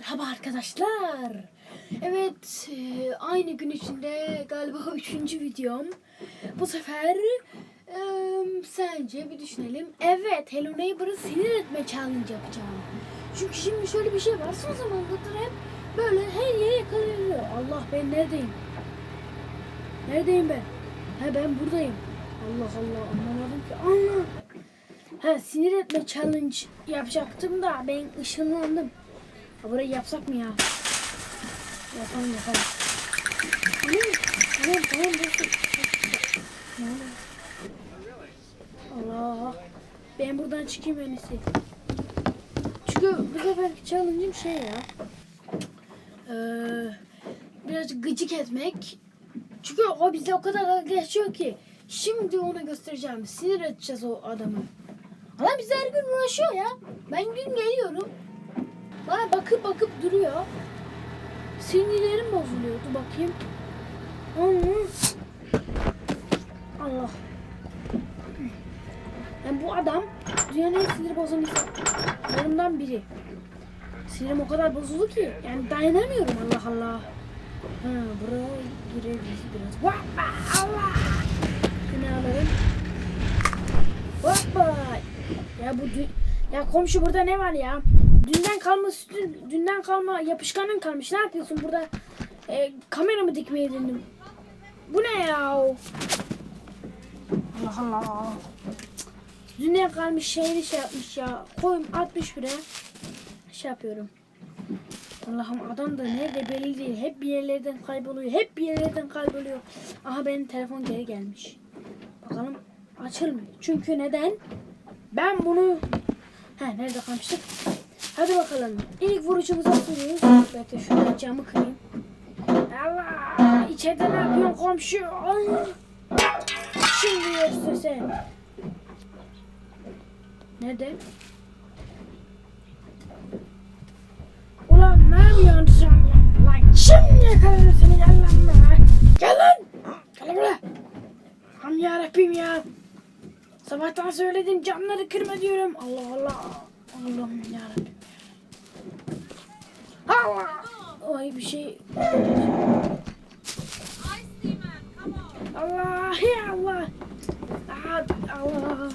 Merhaba arkadaşlar. Evet, e, aynı gün içinde galiba üçüncü videom. Bu sefer e, sence bir düşünelim. Evet, Hello Neighbor'ı sinir etme challenge yapacağım. Çünkü şimdi şöyle bir şey var. Son zamanlarda hep böyle her yere yakalanıyor. Allah ben neredeyim? Neredeyim ben? He ben buradayım. Allah Allah anlamadım ki. Allah. Ha sinir etme challenge yapacaktım da ben ışınlandım. Ha, burayı yapsak mı ya? Yapalım yapalım. Tamam tamam tamam? Allah. Ben buradan çıkayım en iyisi. Çünkü bu seferki challenge'ım şey ya. Ee, birazcık gıcık etmek. Çünkü o bize o kadar geçiyor ki. Şimdi ona göstereceğim. Sinir edeceğiz o adamı. Adam bize her gün uğraşıyor ya. Ben gün geliyorum. Bana bakıp bakıp duruyor. Sinirlerim bozuluyor. Dur bakayım. Allah. Yani bu adam dünyanın en sinir bozan insanlarından biri. Sinirim o kadar bozuldu ki yani dayanamıyorum Allah Allah. Ha buraya gireriz biraz. Vappa Allah. Yine. Hoppa. Ya bu ya komşu burada ne var ya? Dünden kalma sütün, dünden kalma yapışkanın kalmış. Ne yapıyorsun burada? E, kamera mı dikmeye dedim? Bu ne ya? Allah Allah. Dünden kalmış şeyini şey yapmış ya. Koyum atmış buraya. Şey yapıyorum. Allah'ım adam da nerede belli değil. Hep bir yerlerden kayboluyor. Hep bir yerlerden kayboluyor. Aha benim telefon geri gelmiş. Bakalım açılmıyor. Çünkü neden? Ben bunu... He nerede kalmıştık? Hadi bakalım. İlk vuruşumuzu atıyoruz. Bekle şuradan camı kırayım. Allah! İçeride ne yapıyorsun komşu? Ay! Şimdi yersin sen. Nerede? Ulan ne yapıyorsun sen lan? Kim yakaladı seni gel lan buraya. Gel lan! Gel buraya. Ham yarabbim ya. Sabahtan söyledim camları kırma diyorum. Allah Allah. Allah'ım yarabbim. Allah. Ay bir şey. Allah ya Allah. Aa, Allah.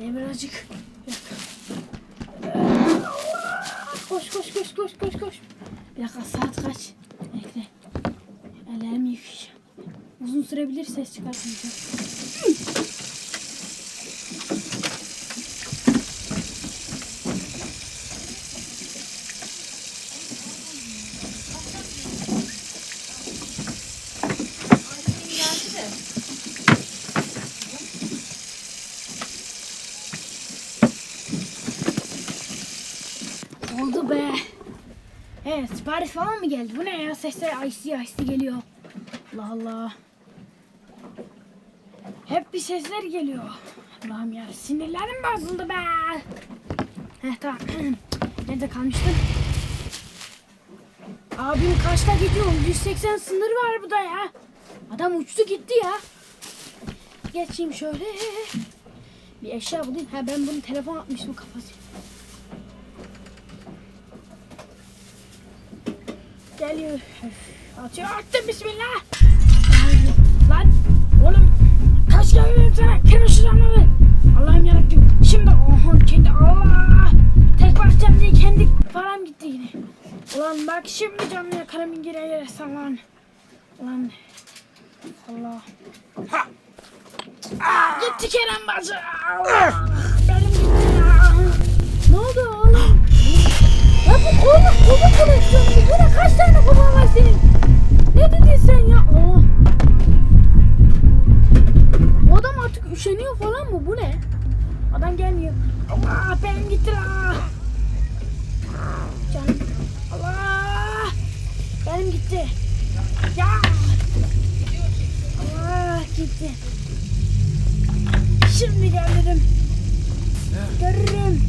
Demiracık. Allah. Koş koş koş koş koş koş. Bir dakika saat kaç? Bekle. Ellerimi yıkayacağım. Uzun sürebilir ses çıkartmayacağım. Oldu be. Evet sipariş falan mı geldi? Bu ne ya? Sesler icy icy geliyor. Allah Allah. Hep bir sesler geliyor. Allah'ım ya sinirlerim bozuldu be. Heh tamam. Nerede kalmıştım? Abim kaçta gidiyor? 180 sınır var burada ya. Adam uçtu gitti ya. Geçeyim şöyle. Bir eşya bulayım. Ha ben bunu telefon atmıştım kafası. Geliyor. Atıyor attım bismillah. Lan oğlum kaç kere sana kırma şu camları. Allah'ım yarabbim. Şimdi oha kendi Allah. Tek bakacağım diye kendi param gitti yine. Ulan bak şimdi karamin geri yersen lan. Ulan Allah. Ha. Aa, gitti Kerem bacı. Allah. Benim gitti ya. Ne oldu? Ya bu kola, kola koleksiyonu. Bu ne? Kaç tane kola var senin? Ne dedin sen ya? Aa. Bu adam artık üşeniyor falan mı? Bu ne? Adam gelmiyor. Allah benim gitti la. Allah. Benim gitti. Ya. Allah gitti. Şimdi gelirim. Görürüm.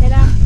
Selam.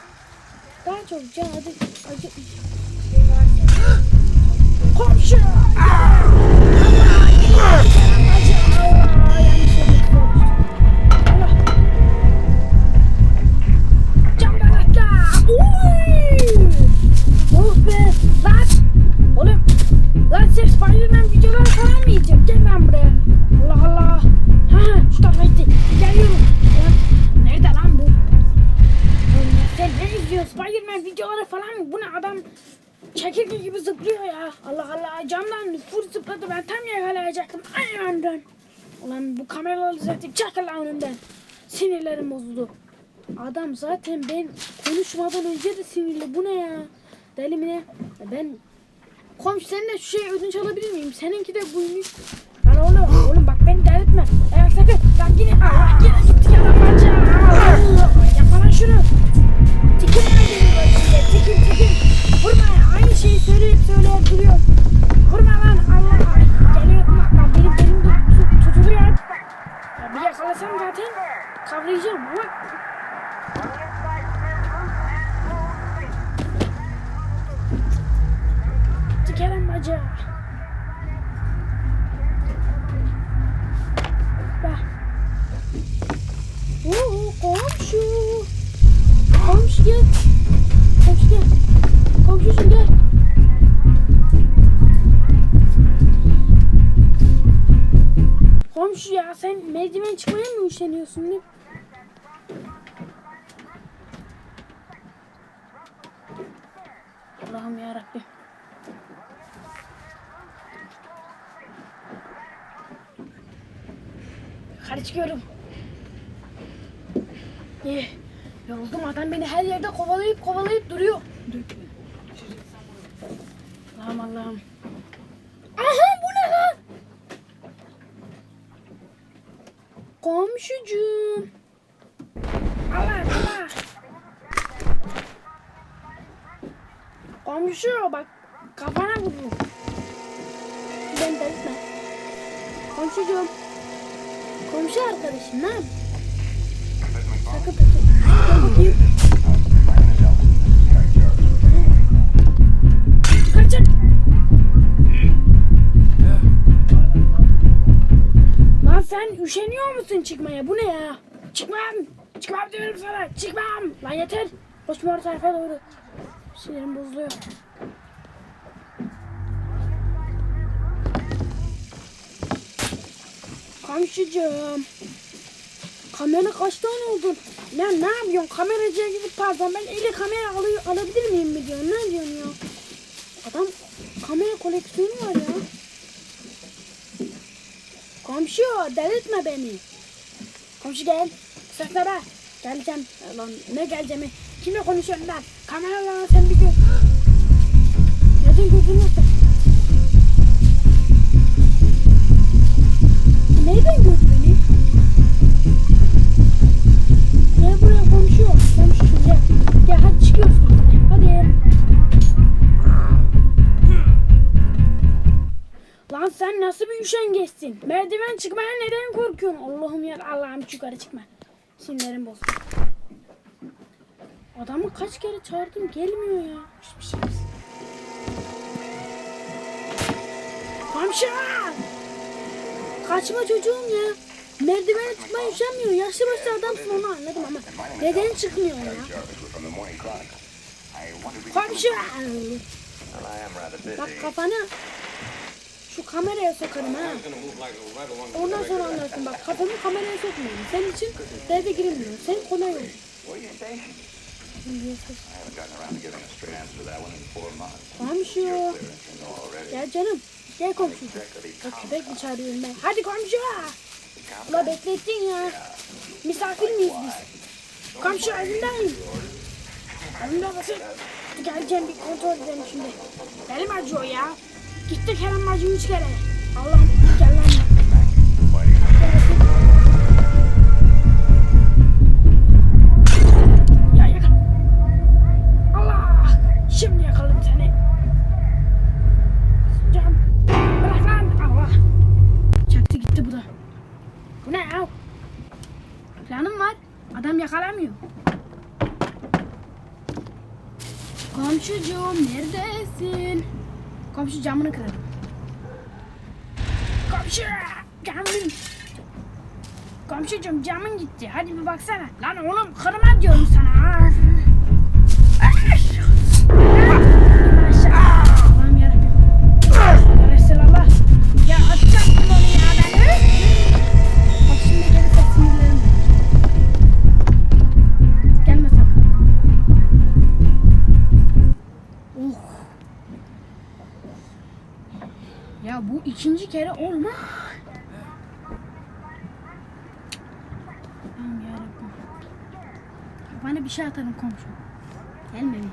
Daha çok can acı acı. zaten ben konuşmadan önce de sinirli. Bu ne ya? Deli mi ne? Ben Komşu senden şu şey ödünç alabilir miyim? Seninki de buymuş. Lan oğlum, oğlum bak beni delirtme. Ayak sakın. Lan yine, Allah yine gitti ya lan parça. Yapma şunu. Tikin ya beni böyle. Tikin tikin. Vurma ya. Aynı şeyi söyleyip söyleyip duruyor. Vurma lan Allah. Geliyor. Lan, lan benim benim de tut, tutuluyor. Ya bir yakalasam zaten kavrayacağım ama Bak. Oo, komşu. Komşu gel. Komşu gel. Komşucuğum gel. Komşu ya sen merdiven çıkmaya mı üşeniyorsun ne? Allah'ım yarabbim. Yukarı çıkıyorum. Eh, yoruldum adam beni her yerde kovalayıp kovalayıp duruyor. Allah'ım Allah'ım. Aha bu ne lan? Komşucuğum. Allah Allah. Komşu bak kafana vurdum. Ben de etme. Komşucuğum. Komşu arkadaşım lan. Sakın bakayım. Kaçın. Lan sen üşeniyor musun çıkmaya? Bu ne ya? Çıkmam. Çıkmam diyorum sana. Çıkmam. Lan yeter. Koşma o tarafa doğru. Sinirim bozuluyor. Komşucuğum. Kamera kaç tane oldun? Ya ne yapıyorsun? Kameracıya gidip pardon ben eli kamera alıyor, alabilir miyim mi diyorsun? Ne diyorsun ya? Adam kamera koleksiyonu var ya. Komşu delirtme beni. Komşu gel. Saklara. Geleceğim. Lan ne geleceğimi? Kimle konuşuyorsun lan? Kameralarla sen bir gör. Neden gözünü Nereden gördü beni? Gel buraya komşu. Komşu gel. Gel hadi çıkıyoruz. Hadi. Lan sen nasıl bir üşengeçsin? Merdiven çıkmaya neden korkuyorsun? Allah'ım ya Allah'ım yukarı çıkma. Sinirlerim bozuldu. Adamı kaç kere çağırdım gelmiyor ya. Hiçbir şey yok. Komşu! Kaçma çocuğum ya. Merdivene çıkmaya üşenmiyor. Yaşlı başlı adamsın onu anladım ama neden çıkmıyor ya? Komşu! Bak kafanı şu kameraya sokarım ha. Ondan sonra anlarsın bak kafamı kameraya sokmuyorum. Senin için derde girilmiyor. Sen kolay ol. Komşu. Gel canım. Gel komşu. Bak köpek mi çağırıyorum ben? Hadi komşu. Ula beklettin ya. Misafir miyiz biz? Komşu evimdeyim. Evimde basın. Geleceğim bir kontrol edelim şimdi. Benim acıyor ya. Gitti Kerem bacım üç kere. Allah'ım Komşu camını kırarım. Komşu camın. Komşucuğum camın gitti. Hadi bir baksana. Lan oğlum kırma diyorum sana. İkinci kere olma. Allah'ım yarabbim. Bana bir şey atalım komşu. Gelme bir.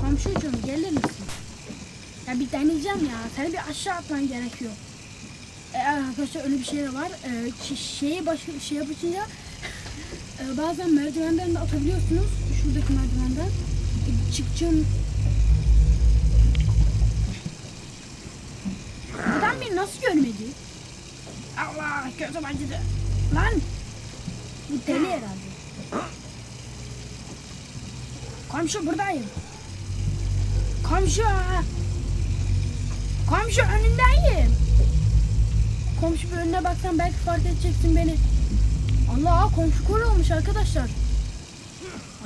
Komşucuğum gelir misin? Ya bir deneyeceğim ya. Seni bir aşağı atman gerekiyor. E, arkadaşlar öyle bir şey de var. E, ki- şeyi başı, şey yapınca e, bazen merdivenden de atabiliyorsunuz. Şuradaki merdivenden. E, çıkacağım. Adam beni nasıl görmedi? Allah gözüm acıdı. Lan! Bu deli herhalde. Komşu buradayım. Komşu! Komşu önündeyim. Komşu bir önüne baksan belki fark edeceksin beni. Allah komşu kor olmuş arkadaşlar.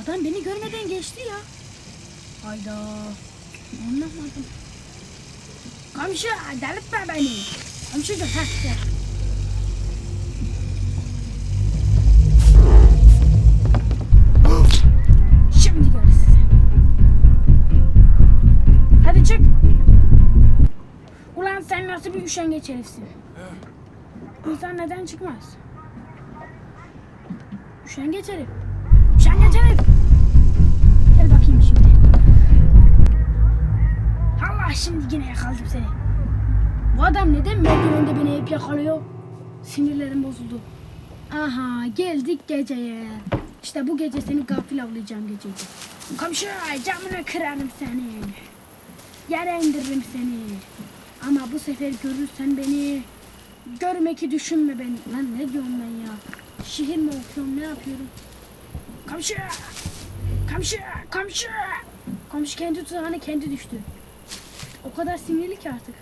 Adam beni görmeden geçti ya. Hayda. Anlamadım. Komşu delirtme beni. Komşucuğum heh gel. Şimdi görürüz. Hadi çık. Ulan sen nasıl bir üşengeç herifsin? İnsan neden çıkmaz? Üşengeç herif. Şimdi yine yakaladım seni. Bu adam neden merdivende beni hep yakalıyor? Sinirlerim bozuldu. Aha geldik geceye. İşte bu gece seni gafil avlayacağım geceydi. Komşu camını kırarım seni. Yere indiririm seni. Ama bu sefer görürsen beni görmeki düşünme beni. Lan ne diyorum ben ya? Şiir mi okuyorum ne yapıyorum? Komşu! Komşu! Komşu! Komşu kendi tuzağına kendi düştü. O kadar sinirli ki artık.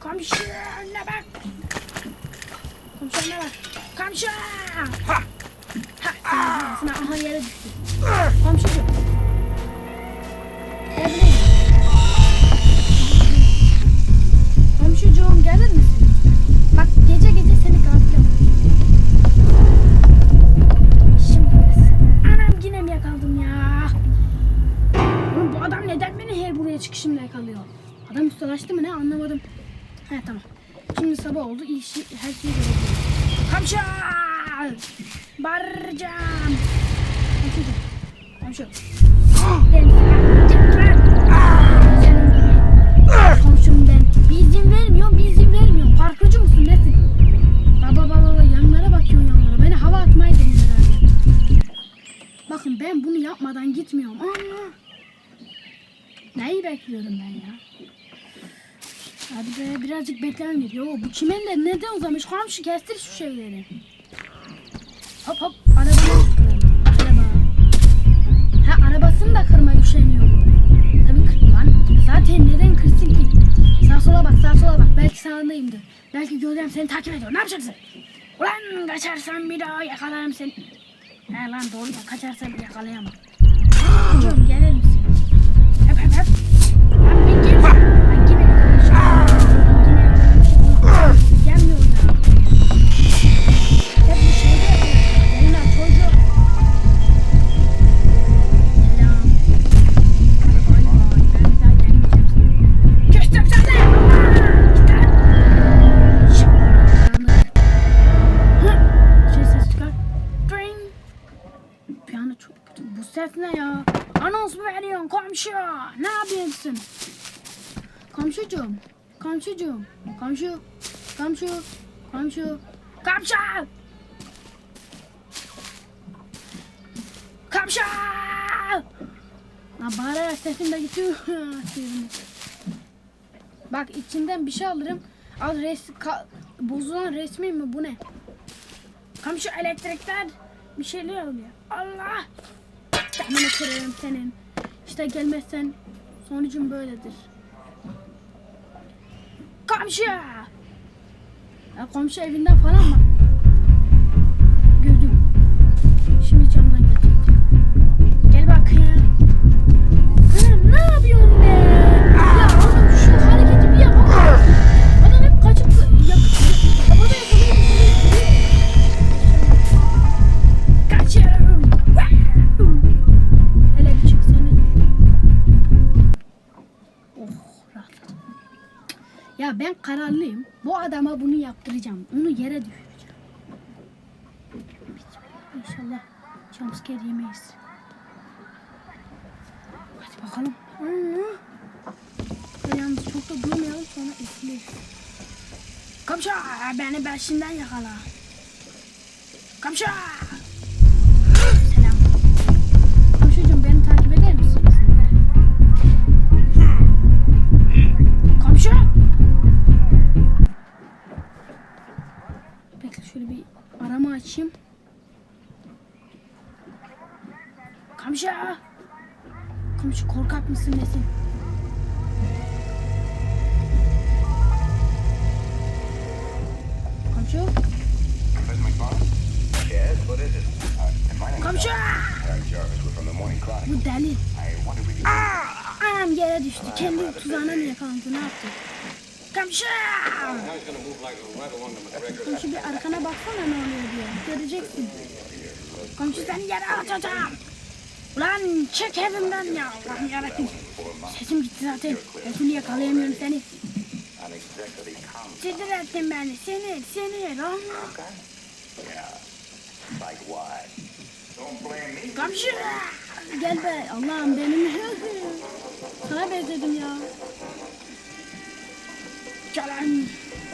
Komşu önüne bak. Komşu önüne bak. Komşu! Ha! Ha! Sana aha yere düştü. Komşucuğum. Buraya çıkışımda yakalıyor? Adam ustalaştı mı ne anlamadım. He tamam. Şimdi sabah oldu. İyi şey, her şeyi görebiliyorum. Komşu! Bağıracağım. Komşucuğum. Komşu. Ben. Bir izin vermiyorum, bir izin vermiyorum. Parkıcı mısın nesin? Baba baba baba yanlara bakıyorsun yanlara. Beni hava atmayı deniyor. Bakın ben bunu yapmadan gitmiyorum. Allah. Neyi bekliyorum ben ya? Hadi be birazcık beklemem gerekiyor. Bu çimenler neden uzamış? Komşu kestir şu şeyleri. Hop hop arabayı kıralım. Araba. Ha arabasını da kırmayı üşeniyor bu. Tabii kır lan. Zaten neden kırsın ki? Sağ sola bak sağ sola bak. Belki sağındayımdır. Belki gölgem seni takip ediyor. Ne yapacaksın? Ulan kaçarsan bir daha yakalarım seni. He lan doğru ya kaçarsan yakalayamam. Hocam gelir kötü. Bu ses ne ya? Anons mu veriyorsun komşu? Ne yapıyorsun? Komşucuğum. Komşucuğum. Komşu. Komşu. Komşu. Komşu. Komşu. Ha bağırarak sesim de. Sinirim. Bak içinden bir şey alırım. Al res bozulan resmi mi bu ne? Komşu elektrikler bir şeyler oluyor. Allah. Seni kırarım senin. İşte gelmezsen sonucun böyledir. Komşu! Ya komşu evinden falan mı? Kararlıyım. Bu adama bunu yaptıracağım. Onu yere düşüreceğim. İnşallah jumpscare yemeyiz. Hadi bakalım. Hı. Yalnız çok da durmayalım sonra eskilir. Komşu beni başından yakala. Komşu. My name Komşu. Chronicle. Bu deli. Can... Anam yere düştü. Kendi tuzağına mı yakalandı? Ne yaptı? Komşu. Komşu bir arkana baksana ne oluyor diye. Göreceksin. Komşu seni yere atacağım. Ulan çık evimden ya. Ulan yarabbim. Sesim gitti zaten. Şimdi yakalayamıyorum seni. Sinir ettin beni. Sinir, sinir. Me. Komşu. Gel be. Allah'ım benim. Sana benzedim ya. Canan.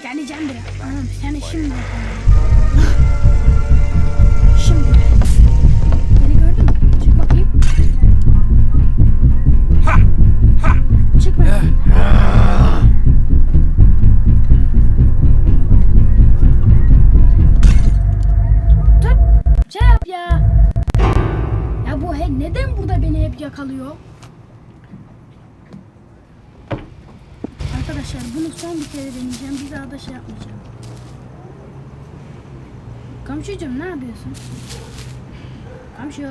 Geleceğim biraz. Anam seni şimdi. Şey yapmayacağım. Komşucuğum ne yapıyorsun? Komşu.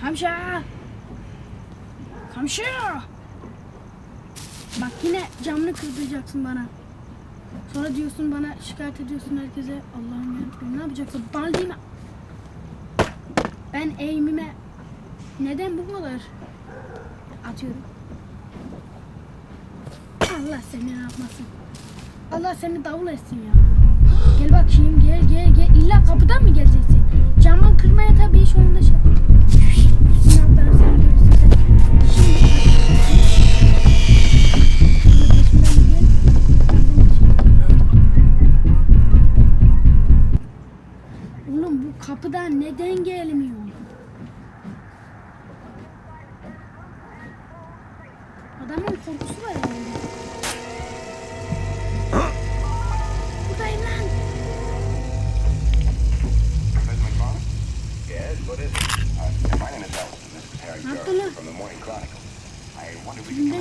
Komşu. Komşu. Bak yine camını kırdıracaksın bana. Sonra diyorsun bana şikayet ediyorsun herkese. Allah'ım yarabbim ne yapacaksın? Bana değil mi? Ben eğimime neden bu kadar atıyorum? Allah seni yapmasın? Allah seni davul etsin ya. Gel bakayım gel gel gel. İlla kapıdan mı geleceksin? Camı kırmaya tabii şu anda şey. Oğlum bu kapıdan neden gelmiyor? Adamın korkusu var herhalde.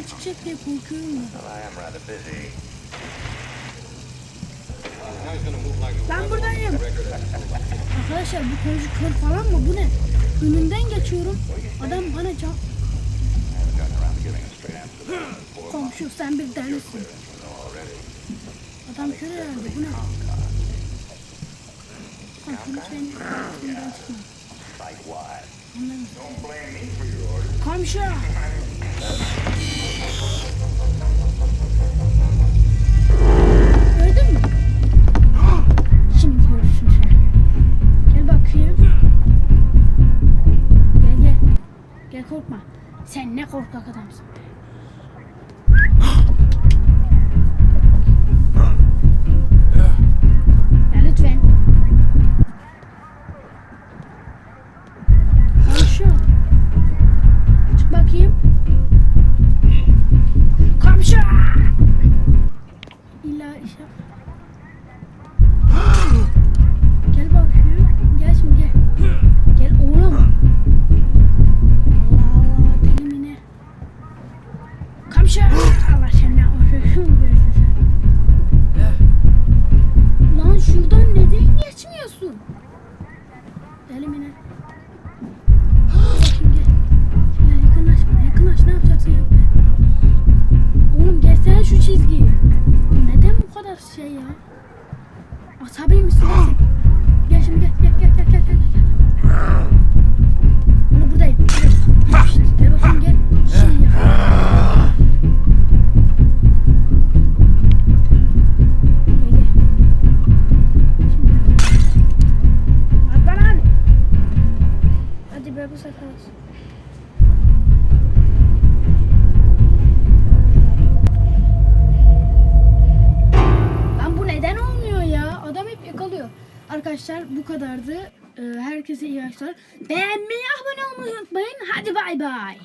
Çıkacak diye korkuyorum ya. Well, I am rather busy. Ben buradayım. Arkadaşlar bu komşu kör falan mı? Bu ne? Önünden geçiyorum. Adam bana. Poor Komşu sen bir delisin. Adam kör herhalde. Bu ne? Komşu lütfen önünden çıkma. Komşu. Gördün mü? Şimdi görürsün. Gel bakayım. Gel. Gel korkma. Sen ne korkak adamsın. arkadaşlar.